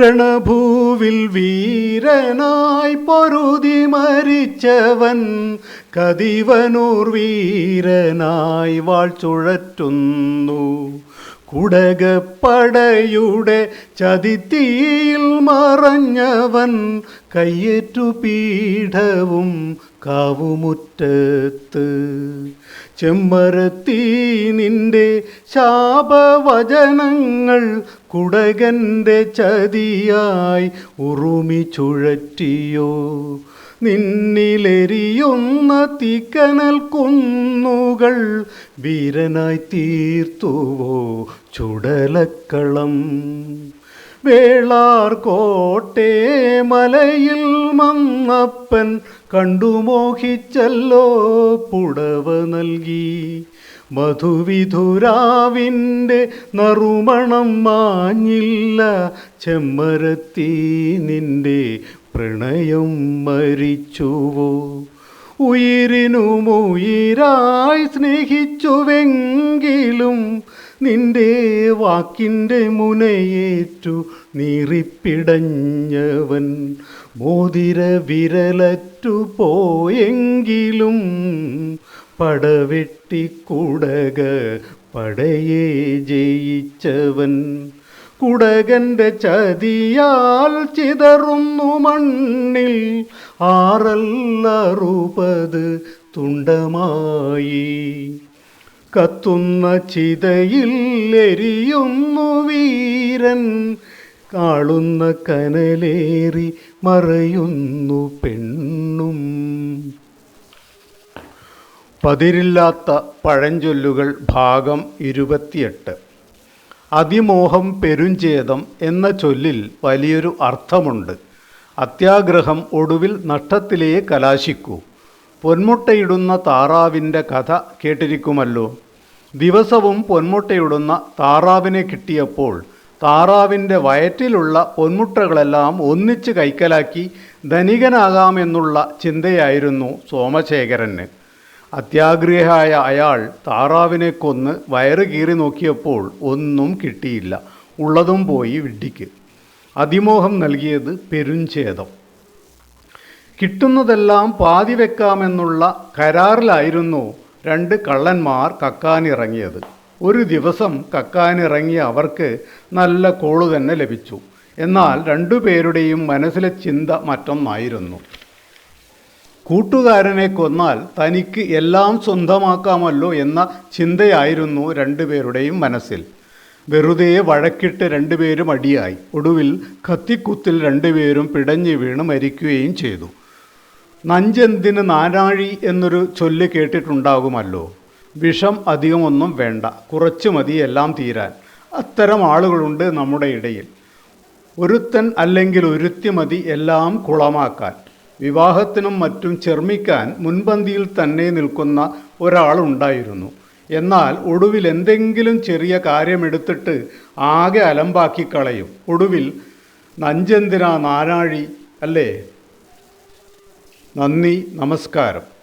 രണഭൂവിൽ വീരനായി പൊരുതി മരിച്ചവൻ കതിവനൂർ വീരനായി വാൾ ചുഴറ്റുന്നു. കുടകപ്പടയുടെ ചതിത്തിയിൽ മറഞ്ഞവൻ കയ്യേറ്റു പീഠവും കാവുമുറ്റത്ത്. ചെമ്മരത്തി നിന്റെ ശാപവചനങ്ങൾ കുടകന്റെ ചതിയായി ഉറുമി ചുഴറ്റിയോ. നിന്നിലെരിയുന്ന തിക്കനൽ കുന്നുകൾ വീരനായി തീർത്തുവോ ചുടലക്കളം? വേളാർ കോട്ടേ മലയിൽ മന്നപ്പൻ കണ്ടുമോഹിച്ചല്ലോ പുടവ നൽകി. മധുവിധുരാവിന്റെ നറുമണം മാഞ്ഞില്ല ചെമ്മരത്തി നിന്റെ പ്രണയം മരിച്ചുവോ? ഉയിരിനുമുയിരായി സ്നേഹിച്ചുവെങ്കിലും നിന്റെ വാക്കിന്റെ മുനയേറ്റു നീറിപ്പിടഞ്ഞവൻ. മോതിര വിരലറ്റു പോയെങ്കിലും പടവെട്ടിക്കുടക പടയെ ജയിച്ചവൻ. കുടകന്റെ ചതിയാൽ ചിതറുന്നു മണ്ണിൽ ആറല്ലറുപത് തുണ്ടമായി. കത്തുന്ന ചിതയിൽ എരിയുന്നു വീരൻ കാളുന്ന കനലേറി മറയുന്നു പെണ്ണും. പതിരില്ലാത്ത പഴഞ്ചൊല്ലുകൾ ഭാഗം ഇരുപത്തിയെട്ട്. അതിമോഹം പെരുഞ്ചേതം എന്ന ചൊല്ലിൽ വലിയൊരു അർത്ഥമുണ്ട്. അത്യാഗ്രഹം ഒടുവിൽ നഷ്ടത്തിലേ കലാശിക്കൂ. പൊന്മുട്ടയിടുന്ന താറാവിന്റെ കഥ കേട്ടിരിക്കുമല്ലോ. ദിവസവും പൊന്മുട്ടയിടുന്ന താറാവിനെ കിട്ടിയപ്പോൾ താറാവിന്റെ വയറ്റിലുള്ള പൊന്മുട്ടകളെല്ലാം ഒന്നിച്ച് കൈക്കലാക്കി ധനികനാകാമെന്നുള്ള ചിന്തയായിരുന്നു സോമശേഖരന്. അത്യാഗ്രഹിയായ അയാൾ താറാവിനെ കൊന്ന് വയറ് കീറി നോക്കിയപ്പോൾ ഒന്നും കിട്ടിയില്ല. ഉള്ളതും പോയി വിഡ്ഢിക്ക്. അതിമോഹം നൽകിയത് പെരുഞ്ചേതം കിട്ടുന്നതെല്ലാം പാതി വെക്കാമെന്നുള്ള കരാറിലായിരുന്നു രണ്ട് കള്ളന്മാർ കക്കാനിറങ്ങിയത്. ഒരു ദിവസം കക്കാനിറങ്ങിയ അവർക്ക് നല്ല കോൾ തന്നെ ലഭിച്ചു. എന്നാൽ രണ്ടുപേരുടെയും മനസ്സിലെ ചിന്ത മറ്റൊന്നായിരുന്നു. കൂട്ടുകാരനെ കൊന്നാൽ തനിക്ക് എല്ലാം സ്വന്തമാക്കാമല്ലോ എന്ന ചിന്തയായിരുന്നു രണ്ടുപേരുടെയും മനസ്സിൽ. വെറുതെ വഴക്കിട്ട് രണ്ടുപേരും അടിയായി. ഒടുവിൽ കത്തിക്കുത്തിൽ രണ്ടുപേരും പിടഞ്ഞു വീണ് മരിക്കുകയും ചെയ്തു. നഞ്ചെന്തിന് നാരാഴി എന്നൊരു ചൊല്ല് കേട്ടിട്ടുണ്ടാകുമല്ലോ. വിഷം അധികമൊന്നും വേണ്ട. കുറച്ച് മതി എല്ലാം തീരാൻ. അത്തരം ആളുകളുണ്ട് നമ്മുടെ ഇടയിൽ. ഒരുത്തൻ അല്ലെങ്കിൽ ഒരുത്തി മതി എല്ലാം കുളമാക്കാൻ. വിവാഹത്തിനും മറ്റും ചെർമിക്കാൻ മുൻപന്തിയിൽ തന്നെ നിൽക്കുന്ന ഒരാളുണ്ടായിരുന്നു. എന്നാൽ ഒടുവിൽ എന്തെങ്കിലും ചെറിയ കാര്യമെടുത്തിട്ട് ആകെ അലമ്പാക്കി കളയും. ഒടുവിൽ നഞ്ചെന്തിനാ നാനാഴി? അല്ലേ? നന്ദി നമസ്കാരം.